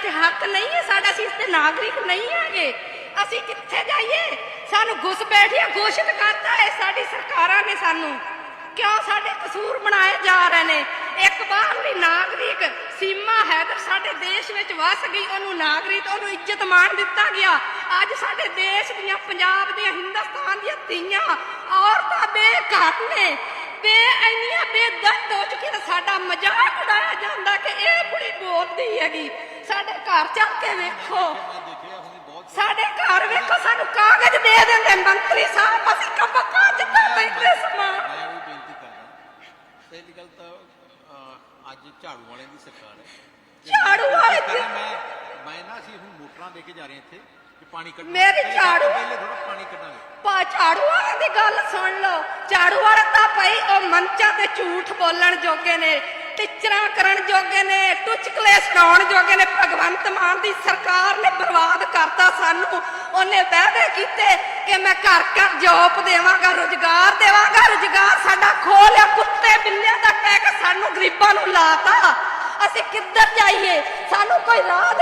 ਇੱਥੇ ਹੱਕ ਨਹੀਂ ਹੈ, ਸਾਡਾ ਅਸੀਂ ਇੱਥੇ ਨਾਗਰਿਕ ਨਹੀਂ ਹੈਗੇ। ਅਸੀਂ ਕਿੱਥੇ ਜਾਈਏ? ਸਾਨੂੰ ਘੁਸ ਘੋਸ਼ਿਤ ਕਰਤਾ ਹੈ, ਸਾਡੀ ਸਰਕਾਰਾਂ ਨੇ ਸਾਨੂੰ। ਕਿਉਂ ਸਾਡੇ ਕਸੂਰ ਬਣਾਏ ਜਾ ਰਹੇ ਨੇ? ਇੱਕ ਬਾਹਰਲੀ ਨਾਗਰਿਕ ਸੀਮਾ ਹੈਦਰ ਸਾਡੇ ਦੇਸ਼ ਵਿੱਚ ਵਸ ਗਈ, ਉਹਨੂੰ ਨਾਗਰਿਕ, ਉਹਨੂੰ ਇੱਜ਼ਤ ਮਾਣ ਦਿੱਤਾ ਗਿਆ। ਅੱਜ ਸਾਡੇ ਦੇਸ਼ ਦੀਆਂ, ਪੰਜਾਬ ਦੀਆਂ, ਹਿੰਦੁਸਤਾਨ ਦੀਆਂ ਧੀਆਂ, ਔਰਤਾਂ ਬੇਘਰ ਨੇ। ਬੇ, ਇੰਨੀਆਂ ਬੇਦਰਦ ਹੋ ਚੁੱਕੀਆਂ ਸਾਡਾ ਮਜ਼ਾਕ ਉਡਾਇਆ ਜਾਂਦਾ ਕਿ ਇਹ ਕੁੜੀ ਬੋਲਦੀ ਹੈਗੀ। ਸਾਡੇ ਘਰ ਚੱਲ ਕੇ ਵੇਖੋ। ਸਾਡੇ ਘਰ ਵੇਖੋ ਸਾਨੂੰ ਕਾਗਜ਼ ਦੇ ਦਿੰਦੇ ਮੰਤਰੀ ਸਾਹਿਬ ਅਸੀਂ ਕੰਮ ਕਾਜ ਤਾਂ ਬੈਠੇ ਸਮਾਂ ਮੈਂ ਉਹ ਬੇਨਤੀ ਕਰਦਾ ਪਹਿਲੀ ਗੱਲ ਤਾਂ ਅੱਜ ਝਾੜੂ ਵਾਲਿਆਂ ਦੀ ਸਰਕਾਰ ਹੈ। ਝਾੜੂ ਵਾਲੇ ਮੈਂ ਮੈਂ ਨਾ ਅਸੀਂ ਹੁਣ ਮੋਟਰਾਂ ਲੈ ਕੇ ਜਾ ਰਹੇ ਇੱਥੇ ਕਿ ਪਾਣੀ ਕੱਢਣਾ। ਮੇਰੀ ਝਾੜੂ- ਪਹਿਲੇ ਥੋੜਾ ਪਾਣੀ ਕੱਢਾਂਗੇ। ਪਾ ਝਾੜੂ ਵਾਲਿਆਂ ਦੀ ਗੱਲ ਸੁਣ ਲਓ। ਝਾੜੂ ਵਾਲਾ ਤਾਂ ਭਾਈ ਉਹ ਮੰਚਾਂ ਤੇ ਝੂਠ ਬੋਲਣ ਜੋਗੇ ਨੇ। ਟਿਚਰਾਂ ਕਰਨ ਜੋਗੇ ਨੇ ਟੁਚਕਲੇ ਸੁਣਾਉਣ ਜੋਗੇ ਨੇ, ਭਗਵੰਤ ਮਾਨ ਦੀ ਸਰਕਾਰ ਨੇ ਬਰਬਾਦ ਕਰਤਾ ਸਾਨੂੰ। ਉਹਨੇ ਵਾਅਦੇ ਕੀਤੇ ਕਿ ਮੈਂ ਘਰ ਘਰ ਜੋਬ ਦੇਵਾਂਗਾ, ਰੁਜ਼ਗਾਰ ਦੇਵਾਂਗਾ, ਰੁਜ਼ਗਾਰ ਸਾਡਾ ਖੋਹ ਲਿਆ, ਕੁੱਤੇ ਬਿੱਲਿਆਂ ਦਾ ਕਹਿ ਕੇ ਸਾਨੂੰ ਗਰੀਬਾਂ ਨੂੰ ਲਾਤਾ। ਅਸੀਂ ਕਿੱਧਰ ਜਾਈਏ? ਸਾਨੂੰ ਕੋਈ ਰਾਹ